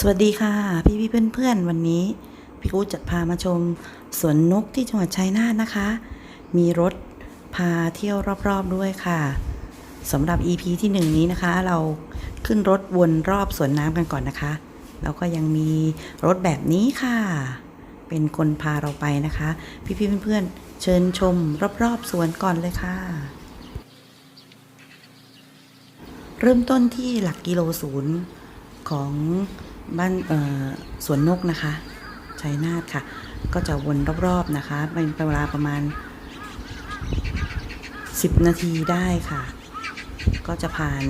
สวัสดีค่ะ พี่พี่เพื่อนเพื่อนๆวันนี้พี่กูจะพามาชมสวนนกที่จังหวัดชัยนาทนะคะ มีรถพาเที่ยวรอบๆด้วยค่ะสำหรับ EP ที่หนึ่งนี้นะคะ เราขึ้นรถวนรอบสวนน้ำกันก่อนนะคะ แล้วก็ยังมีรถแบบนี้ค่ะ เป็นคนพาเราไปนะคะ พี่พี่เพื่อนๆเชิญชมรอบๆสวนก่อนเลยค่ะเริ่มต้นที่หลักกิโลศูนย์ของ บ้านสวนนกนะคะชัยนาทค่ะ ก็จะวนรอบๆนะคะเป็นเวลาประมาณ 10 นาทีได้ค่ะ ก็จะผ่าน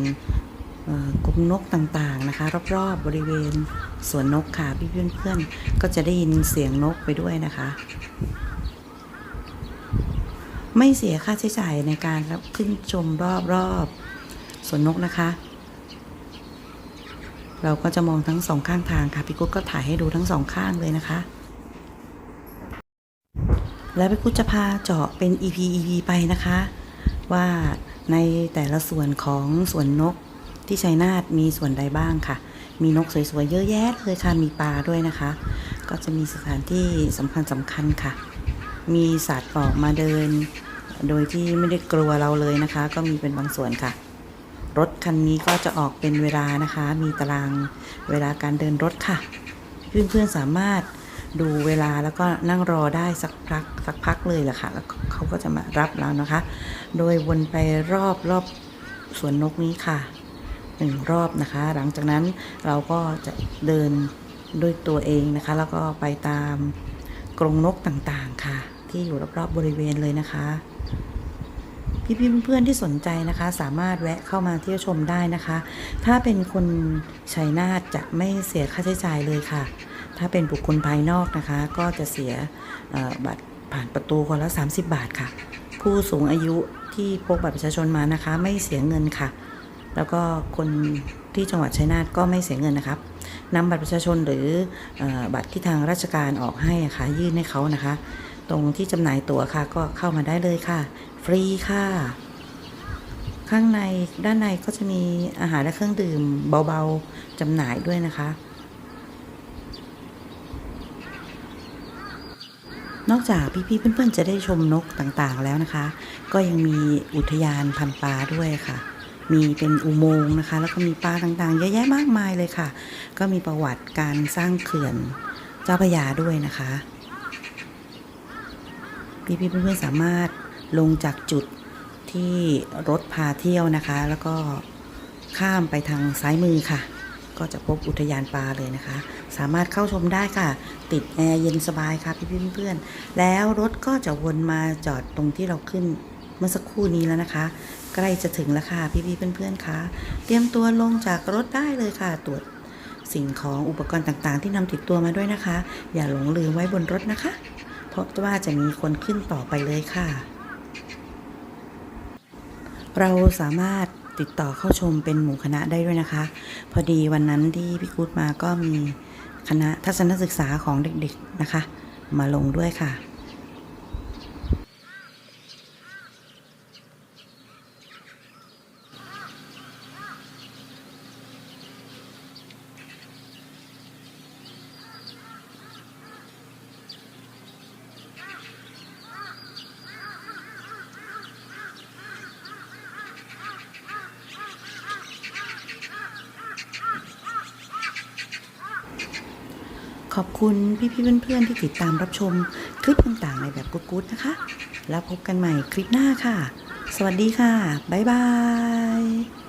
กรงนกต่างๆนะคะ รอบๆบริเวณสวนนกค่ะพี่เพื่อนๆก็จะได้ยินเสียงนกไปด้วยนะคะ ไม่เสียค่าใช้จ่ายในการรับขึ้นชมรอบๆสวนนกนะคะ เราก็จะมองทั้งสองข้างทางค่ะพี่กุ๊กก็ถ่ายให้ดูทั้งสองข้างเลยนะคะ แล้วพี่กุ๊กจะพาเจาะเป็น EP EP ไปนะคะ ว่าในแต่ละส่วนของสวนนกที่ชัยนาทมีส่วนใดบ้างค่ะ มีนกสวยๆเยอะแยะเลยค่ะมีปลาด้วยนะคะ ก็จะมีสถานที่สำคัญสำคัญค่ะ มีสัตว์ออกมาเดิน โดยที่ไม่ได้กลัวเราเลยนะคะ ก็มีเป็นบางส่วนค่ะ รถคันนี้ก็จะออกเป็นเวลานะคะ มีตารางเวลาการเดินรถค่ะ เพื่อนๆสามารถดูเวลาแล้วก็นั่งรอได้สักพักสักพักเลยแหละค่ะ แล้วเขาก็จะมารับเรานะคะ โดยวนไปรอบรอบสวนนกนี้ค่ะหนึ่งรอบนะคะ หลังจากนั้นเราก็จะเดินด้วยตัวเองนะคะ แล้วก็ไปตามกรงนกต่างๆค่ะ ที่อยู่รอบๆบริเวณเลยนะคะ พี่ๆเพื่อนๆที่สนใจนะคะ สามารถแวะเข้ามาเที่ยวชมได้นะคะ ถ้าเป็นคนชัยนาทจะไม่เสียค่าใช้จ่ายเลยค่ะ ถ้าเป็นบุคคลภายนอกนะคะ ก็จะเสียบัตรผ่านประตูคนละ 30 บาทค่ะ ผู้สูงอายุที่พกบัตรประชาชนมานะคะ ไม่เสียเงินค่ะ แล้วก็คนที่จังหวัดชัยนาทก็ไม่เสียเงินนะครับนำบัตรประชาชนหรืออบัตรที่ทางราชการออกให้ะค่ะยื่นให้เขานะคะ ตรงที่จำหน่ายตั๋วค่ะก็เข้ามาได้เลยค่ะ ฟรีค่ะ ข้างในด้านในก็จะมีอาหารและเครื่องดื่มเบาๆจำหน่ายด้วยนะคะ นอกจากพี่ๆเพื่อนๆจะได้ชมนกต่างๆแล้วนะคะ ก็ยังมีอุทยานพันปลาด้วยค่ะมีเป็นอุโมงค์นะคะ แล้วก็มีปลาต่างๆ เยอะแยะมากมายเลยค่ะ ก็มีประวัติการสร้างเขื่อนเจ้าพระยาด้วยนะคะ พี่ๆเพื่อนๆสามารถ ลงจากจุดที่รถพาเที่ยวนะคะ แล้วก็ข้ามไปทางซ้ายมือค่ะ ก็จะพบอุทยานปลาเลยนะคะ สามารถเข้าชมได้ค่ะ ติดแอร์เย็นสบายค่ะพี่ๆเพื่อนๆแล้วรถก็จะวนมาจอดตรงที่เราขึ้นเมื่อสักครู่นี้แล้วนะคะ ใกล้จะถึงแล้วค่ะพี่ๆเพื่อนๆคะเตรียมตัวลงจากรถได้เลยค่ะตรวจสิ่งของอุปกรณ์ต่างๆ ที่นำติดตัวมาด้วยนะคะ อย่าหลงลืมไว้บนรถนะคะ เพราะว่าจะมีคนขึ้นต่อไปเลยค่ะ เราสามารถติดต่อเข้าชมเป็นหมู่คณะได้ด้วยนะคะ พอดีวันนั้นที่พี่กูดมาก็มีคณะทัศนศึกษาของเด็กๆนะคะ มาลงด้วยค่ะ ขอบคุณพี่ๆเพื่อนๆที่ติดตามรับชมคลิปต่างๆในแบบกุ๊ดๆนะคะ แล้วพบกันใหม่คลิปหน้าค่ะ สวัสดีค่ะ บ๊ายบาย